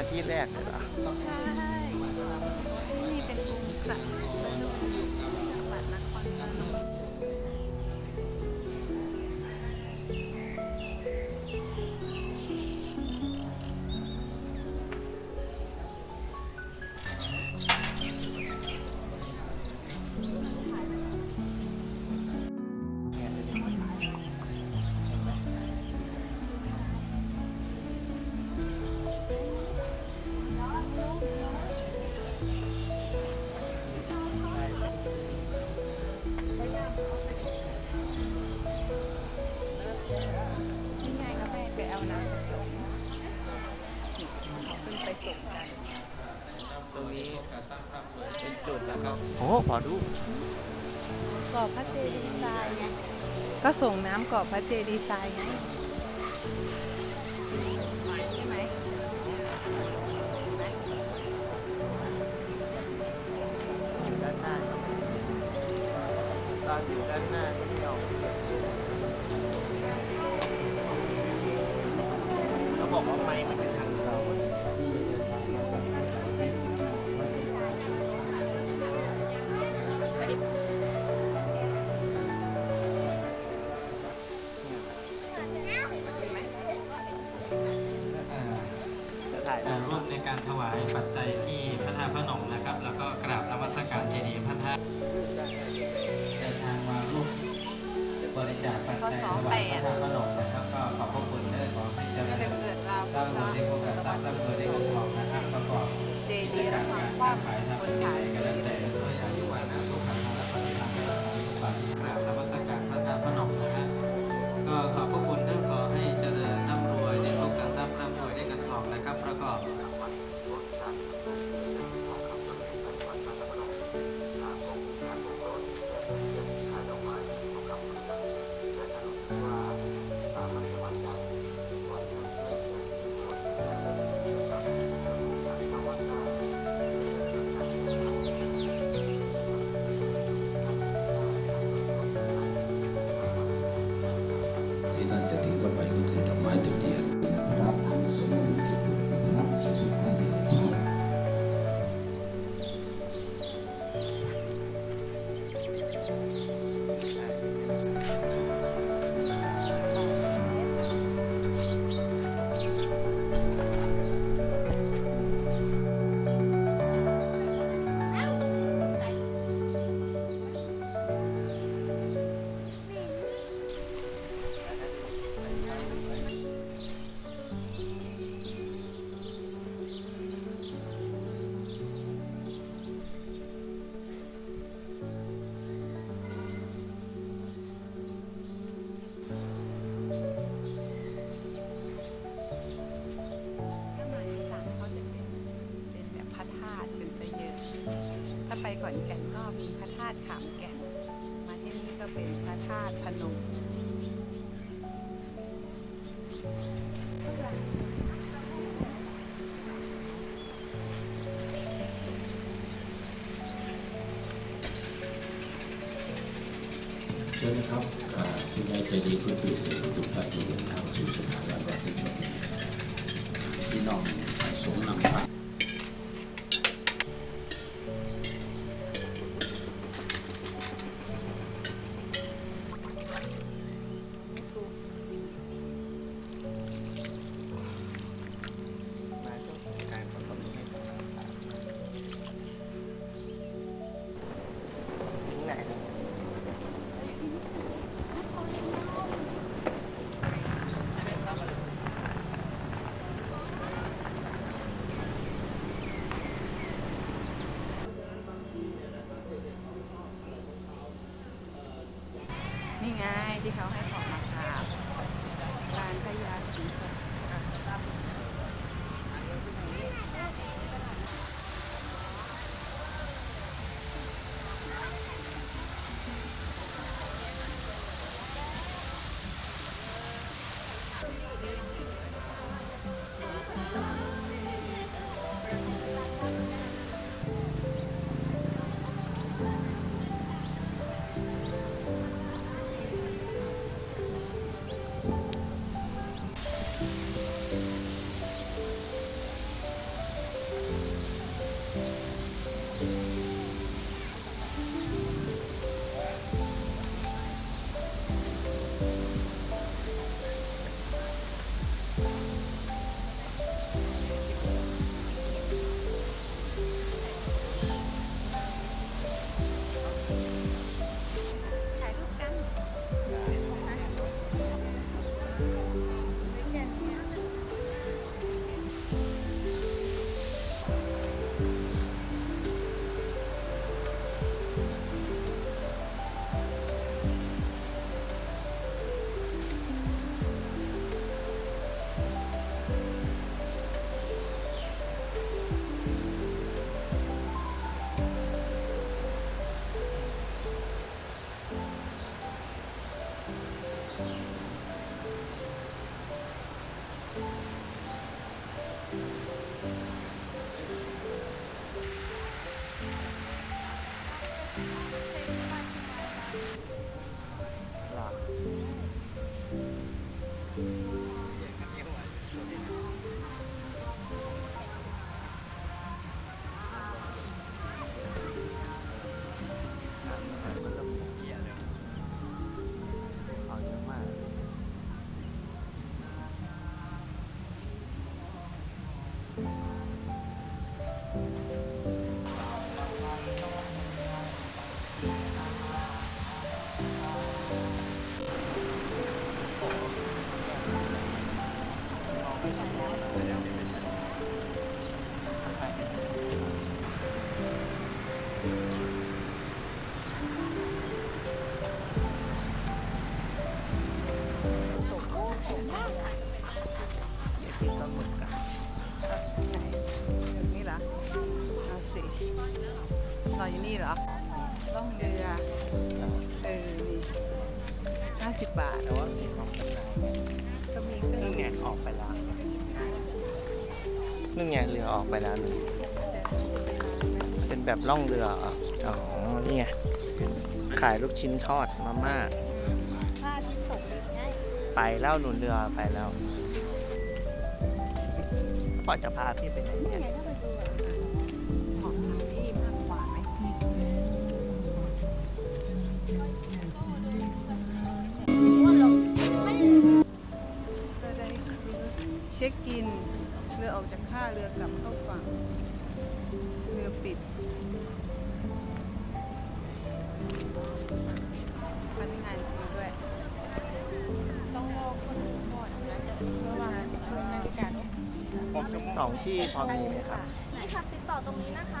สิคะมาที่แรกเลยเหรอ ใช่ ส่งน้ำเกาะพระเจดีย์ทรายไงใช่ไหมอยู่ด้านหน้าตอนอยู่ด้านหน้า จะถ่ายอ่าร่วมในการถวายปัจจัยที่พระธาตุพระนมนะครับ แล้วก็กราบนมัสการเจดีย์พระธาตุเดินทางมาร่วมบริจาคปัจจัยถวายพระธาตุพระนมนะครับ ก็ขอบพระคุณเด้อขอให้เจริญร่ำรวยในโภคทรัพย์ร่ำรวยในเงินทองนะครับประกอบเจกิจดีย์การความการค้าขายทำบเกนษฐาตนรก็แล้วแต่ด้วยอายุวันนะสุขภาพและปฏิภาณรักษาสุขภาพกราบนมัสการพระธาตุพระนมนะฮะก็ขอบพระคุณเด้อขอให้เจริญ นะครับประกาตุขามแก่นมาที่นี่ก็เป็นพระธาตุพนมเชิญนะครับคุณยายใจดีคุณปู่สิทุกท่านที่เดินทางสู่สถานรับรับที่ชมพี่น้อง เดี๋ยวกินต้นหมึกกันไหนแบบนี้เหรอเอาสิรออยู่นี่เหรอล่องเรือเออนี่ห้าสิบบาทแต่ว่ามีของจำหน่ายไงก็มีเครื่องนึ่งไงออกไปแล้วนึ่งไงเรือออกไปแล้วนี่เป็นแบบล่องเรือเหรออ๋อนี่ไงขายลูกชิ้นทอดมาม่า ไปแล้วหนุนเรือไปแล้วพอจะพาพี่ไปไหนเนี่ยของทางที่มากกว่าไหมก็ได้เช็คอิน เรือออกจากท่าเรือกลับเข้าฝั่ง เรือปิดพนักงานจริง ด้วยสองที่พอมีไหมครับ นี่ค่ะติดต่อตรงนี้นะคะ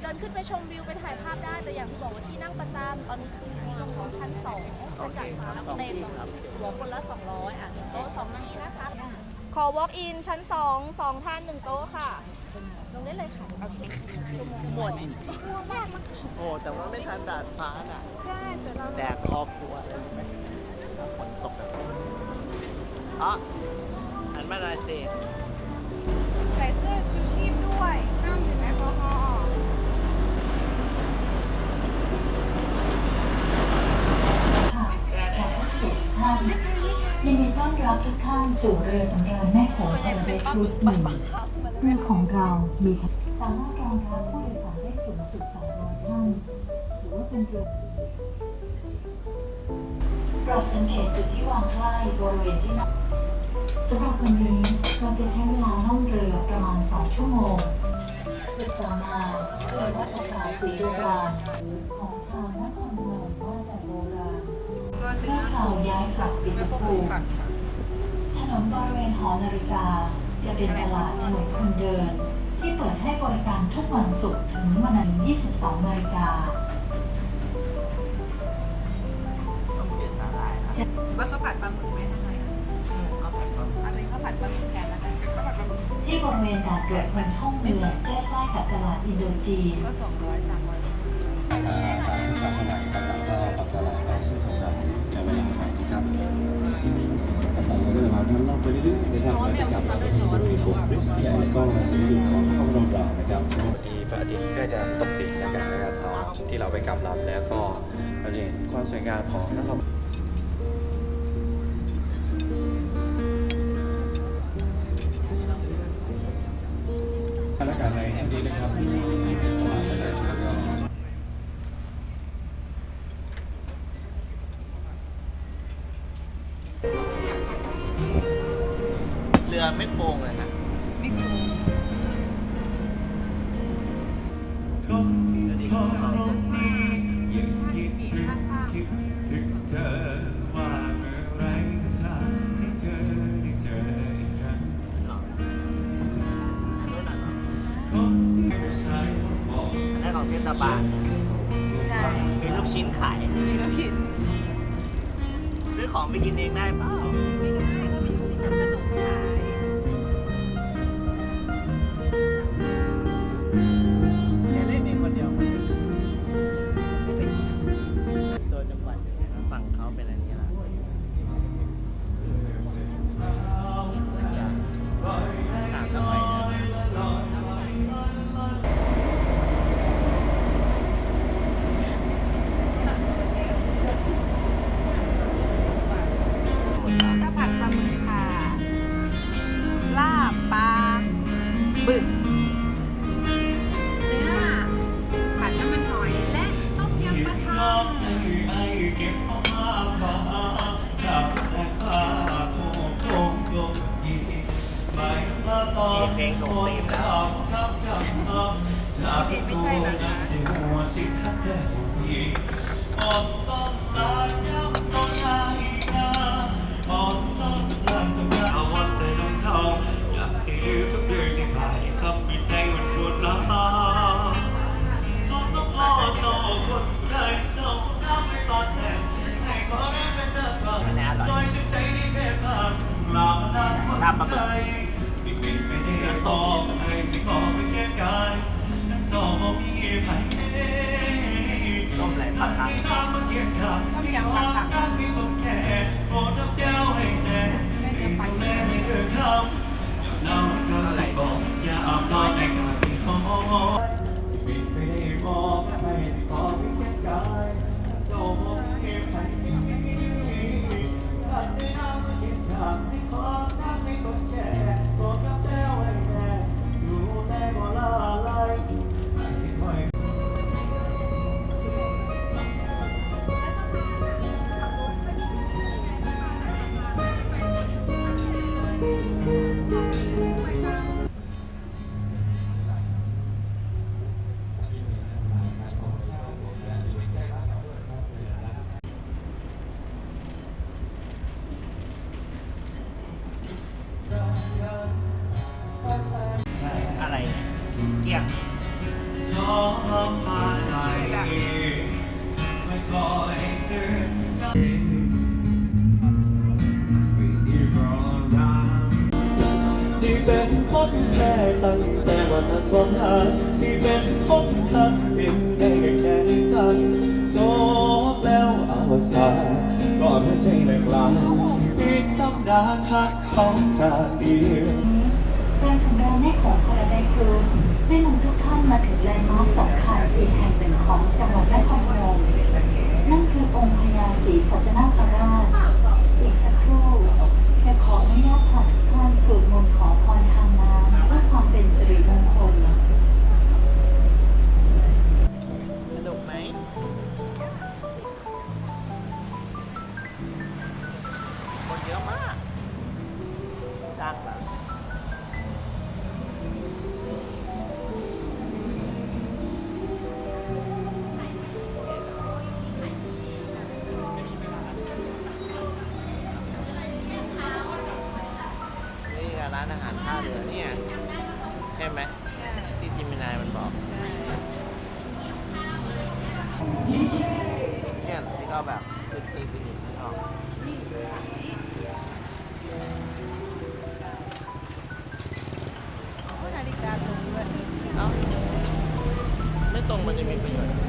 เดินขึ้นไปชมวิวไปถ่ายภาพได้แต่อย่างที่บอกว่าที่นั่งประจำตอนนี้คือลงของชั้นสองชั้นจากฟ้าโอเคเต็มครับหัวคนละ 200 อะโต๊ะสองที่นะคะ ขอ walk in ชั้น2 2ท่าน1โต๊ะค่ะ ลงได้เลยค่ะโอเคชั่วโมงหมดโอ้แต่ว่าไม่ทันดาดฟ้าน่ะ ใช่แต่เราแดดครอบครัวเลยรู้ไหมถ้าฝนตกแบบนี้ อ๋ออันมาลายเซใส่เสื้อชูชีพด้วยห้ามดื่มแอลกอฮอล์ยินดีต้อนรับทุกท่านสู่เรือสำราญแม่โขงคาราเบสครูซหนึ่งเรือของเรามีสามารถรองรับผู้โดยสารได้สูงสุด200ท่านหรือว่าเป็นเรือโปรดสังเกตจุดที่วางใกล้บริเวณที่นั่ง สำหรับวันนี้เราจะใช้เวลาล่องเรือประมาณ 2 ชั่วโมงจุดต่อมาคือวัดอากาศสีโบราณของชาวนครพนมว่าแต่โบราณก็เนื้เมื่ออเราย้ายกลับปิแล้ตวก็ภูปูมิผักถนนบริเวณหอนาฬิกา จะเป็นตลาดถนนคนเดิน ที่เปิดให้บริการทุกวันศุกร์ถึงวันอาทิตย์22นาฬิกาต้องเจอสาหร่ายนะว่าข้าวผัดปลาหมึกไหม ผัดปลาหมึกแทนแล้วกันข้าวผัดบะหมี่ที่บริเวณด่านตรวจคนท่องเรืองใกล้ๆกับตลาดอินโดจีนก็สองร้อยสามร้อยตามที่ากเข้ามาครับก็ปรับตลาดไปซึ่งสำหรับใช้เวลาไปนะครับต่อไปเราก็จะมาท่านล่องไปเรื่อยๆนะครับไปกับเราที่บริเวณโบสถ์คริสเตียนแล้วก็ในส่วนของรองเรานะครับพอดีพระอาทิตย์ก็จะตกดินแล้วกันะครับตอนที่เราไปกำลับแล้วก็เราจะเห็นความสวยงามของนคร ไม่โป่งเลยนะ นั้ความหาที่เป็นของท่าเป็นได้แค่สั้นจบแล้วอวสานก็ไม่ใช่แหงลาปิดตำนาคักของขาเดียวการสำรองแม่ของกระไดครูได้นำทุกท่านมาถึงแลนด์มาร์คสำคัญอีกแห่งหนึ่งของจังหวัดนครพนมนั่นคือองค์พญาศรีสัจนาคราชอีกสักครู่จะขออนุญาตพาทุกท่านสวดม ตรงมันจะมีประโยชน์